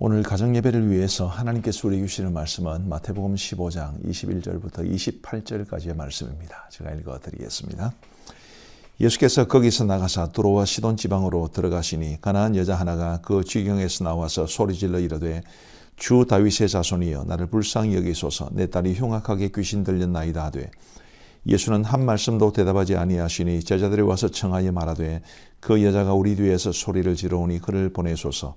오늘 가정 예배를 위해서 하나님께서 우리에게 주시는 말씀은 마태복음 15장 21절부터 28절까지의 말씀입니다. 제가 읽어 드리겠습니다. 예수께서 거기서 나가사 두로와 시돈 지방으로 들어가시니 가나안 여자 하나가 그 지경에서 나와서 소리질러 이르되 주 다윗의 자손이여 나를 불쌍히 여기소서 내 딸이 흉악하게 귀신 들렸나이다 하되 예수는 한 말씀도 대답하지 아니하시니 제자들이 와서 청하여 말하되 그 여자가 우리 뒤에서 소리를 지르오니 그를 보내소서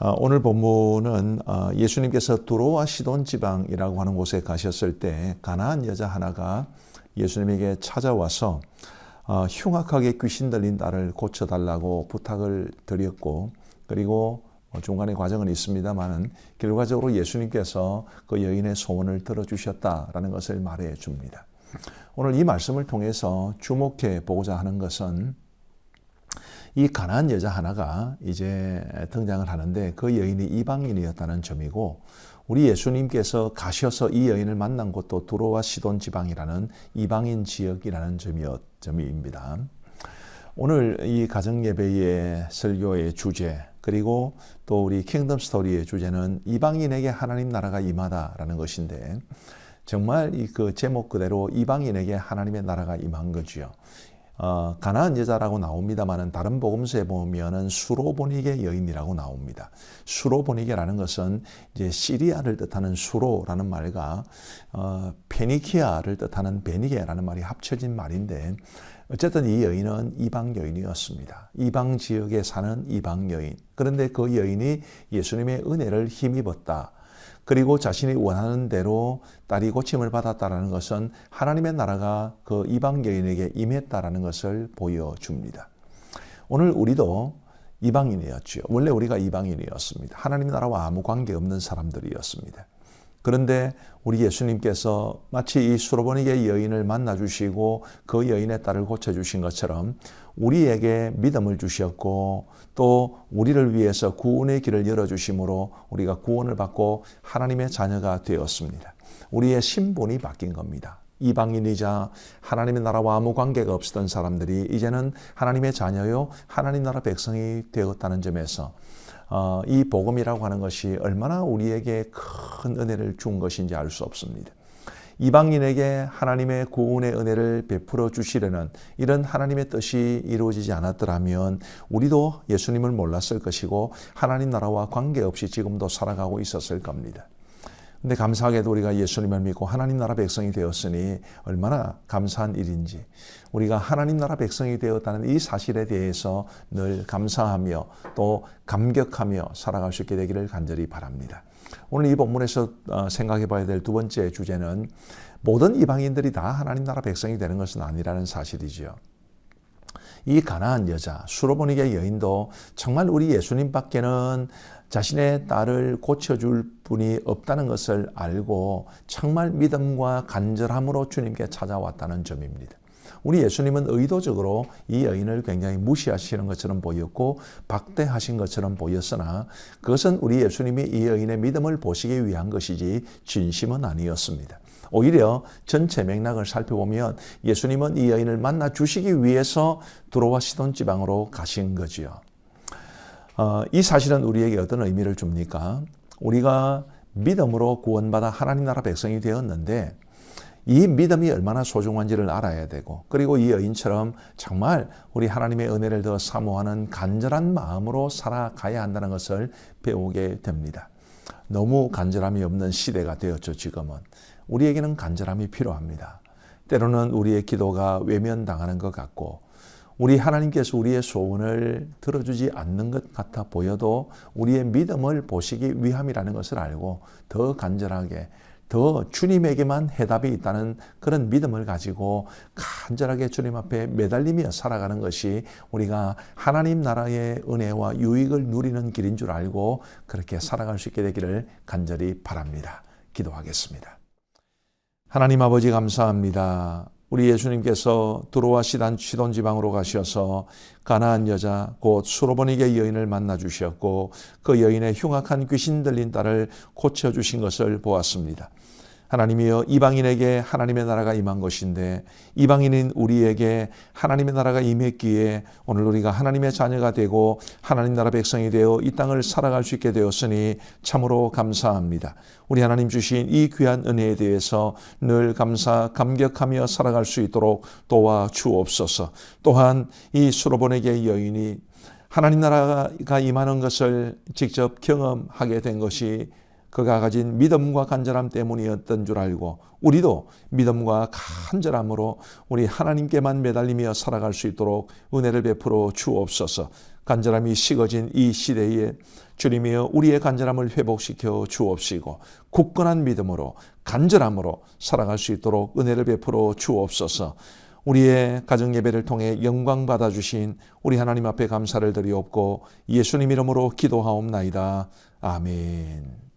아, 오늘 본문은 아, 예수님께서 두로와 시돈 지방이라고 하는 곳에 가셨을 때 가나안 여자 하나가 예수님에게 찾아와서 아, 흉악하게 귀신 들린 딸을 고쳐달라고 부탁을 드렸고 그리고 뭐 중간에 과정은 있습니다만은 결과적으로 예수님께서 그 여인의 소원을 들어주셨다라는 것을 말해 줍니다. 오늘 이 말씀을 통해서 주목해 보고자 하는 것은 이 가난한 여자 하나가 이제 등장을 하는데 그 여인이 이방인이었다는 점이고 우리 예수님께서 가셔서 이 여인을 만난 곳도 두로와 시돈 지방이라는 이방인 지역이라는 점이었, 점입니다. 오늘 이 가정 예배의 설교의 주제 그리고 또 우리 킹덤 스토리의 주제는 이방인에게 하나님 나라가 임하다라는 것인데 정말 이 그 제목 그대로 이방인에게 하나님의 나라가 임한 거지요. 어, 가나안 여자라고 나옵니다만은 다른 복음서에 보면은 수로보니게 여인이라고 나옵니다. 수로보니게라는 것은 이제 시리아를 뜻하는 수로라는 말과 어, 페니키아를 뜻하는 베니게라는 말이 합쳐진 말인데 어쨌든 이 여인은 이방 여인이었습니다. 이방 지역에 사는 이방 여인. 그런데 그 여인이 예수님의 은혜를 힘입었다. 그리고 자신이 원하는 대로 딸이 고침을 받았다라는 것은 하나님의 나라가 그 이방 여인에게 임했다라는 것을 보여줍니다. 오늘 우리도 이방인이었죠. 원래 우리가 이방인이었습니다. 하나님 나라와 아무 관계 없는 사람들이었습니다. 그런데 우리 예수님께서 마치 이 수로보니게 여인을 만나 주시고 그 여인의 딸을 고쳐 주신 것처럼 우리에게 믿음을 주셨고 또 우리를 위해서 구원의 길을 열어 주심으로 우리가 구원을 받고 하나님의 자녀가 되었습니다. 우리의 신분이 바뀐 겁니다. 이방인이자 하나님의 나라와 아무 관계가 없었던 사람들이 이제는 하나님의 자녀요 하나님 나라 백성이 되었다는 점에서 어, 이 복음이라고 하는 것이 얼마나 우리에게 큰 은혜를 준 것인지 알 수 없습니다. 이방인에게 하나님의 구원의 은혜를 베풀어 주시려는 이런 하나님의 뜻이 이루어지지 않았더라면 우리도 예수님을 몰랐을 것이고 하나님 나라와 관계없이 지금도 살아가고 있었을 겁니다. 근데 감사하게도 우리가 예수님을 믿고 하나님 나라 백성이 되었으니 얼마나 감사한 일인지 우리가 하나님 나라 백성이 되었다는 이 사실에 대해서 늘 감사하며 또 감격하며 살아갈 수 있게 되기를 간절히 바랍니다. 오늘 이 본문에서 어, 생각해 봐야 될 두 번째 주제는 모든 이방인들이 다 하나님 나라 백성이 되는 것은 아니라는 사실이지요. 이 가나안 여자 수로보니게 여인도 정말 우리 예수님밖에는 자신의 딸을 고쳐줄 분이 없다는 것을 알고 정말 믿음과 간절함으로 주님께 찾아왔다는 점입니다. 우리 예수님은 의도적으로 이 여인을 굉장히 무시하시는 것처럼 보였고 박대하신 것처럼 보였으나 그것은 우리 예수님이 이 여인의 믿음을 보시기 위한 것이지 진심은 아니었습니다. 오히려 전체 맥락을 살펴보면 예수님은 이 여인을 만나 주시기 위해서 들어와 시돈 지방으로 가신 거지요. 어, 이 사실은 우리에게 어떤 의미를 줍니까? 우리가 믿음으로 구원받아 하나님 나라 백성이 되었는데 이 믿음이 얼마나 소중한지를 알아야 되고 그리고 이 여인처럼 정말 우리 하나님의 은혜를 더 사모하는 간절한 마음으로 살아가야 한다는 것을 배우게 됩니다. 너무 간절함이 없는 시대가 되었죠, 지금은. 우리에게는 간절함이 필요합니다. 때로는 우리의 기도가 외면당하는 것 같고 우리 하나님께서 우리의 소원을 들어주지 않는 것 같아 보여도 우리의 믿음을 보시기 위함이라는 것을 알고 더 간절하게 더 주님에게만 해답이 있다는 그런 믿음을 가지고 간절하게 주님 앞에 매달리며 살아가는 것이 우리가 하나님 나라의 은혜와 유익을 누리는 길인 줄 알고 그렇게 살아갈 수 있게 되기를 간절히 바랍니다. 기도하겠습니다. 하나님 아버지 감사합니다. 우리 예수님께서 두로와 시단 시돈 지방으로 가셔서 가나안 여자 곧 수로보니게 여인을 만나 주셨고 그 여인의 흉악한 귀신 들린 딸을 고쳐 주신 것을 보았습니다. 하나님이여 이방인에게 하나님의 나라가 임한 것인데 이방인인 우리에게 하나님의 나라가 임했기에 오늘 우리가 하나님의 자녀가 되고 하나님 나라 백성이 되어 이 땅을 살아갈 수 있게 되었으니 참으로 감사합니다. 우리 하나님 주신 이 귀한 은혜에 대해서 늘 감사 감격하며 살아갈 수 있도록 도와 주옵소서. 또한 이 수로보내게 여인이 하나님 나라가 임하는 것을 직접 경험하게 된 것이 그가 가진 믿음과 간절함 때문이었던 줄 알고 우리도 믿음과 간절함으로 우리 하나님께만 매달리며 살아갈 수 있도록 은혜를 베풀어 주옵소서. 간절함이 식어진 이 시대에 주님이여 우리의 간절함을 회복시켜 주옵시고 굳건한 믿음으로 간절함으로 살아갈 수 있도록 은혜를 베풀어 주옵소서. 우리의 가정 예배를 통해 영광 받아 주신 우리 하나님 앞에 감사를 드리옵고 예수님 이름으로 기도하옵나이다. 아멘.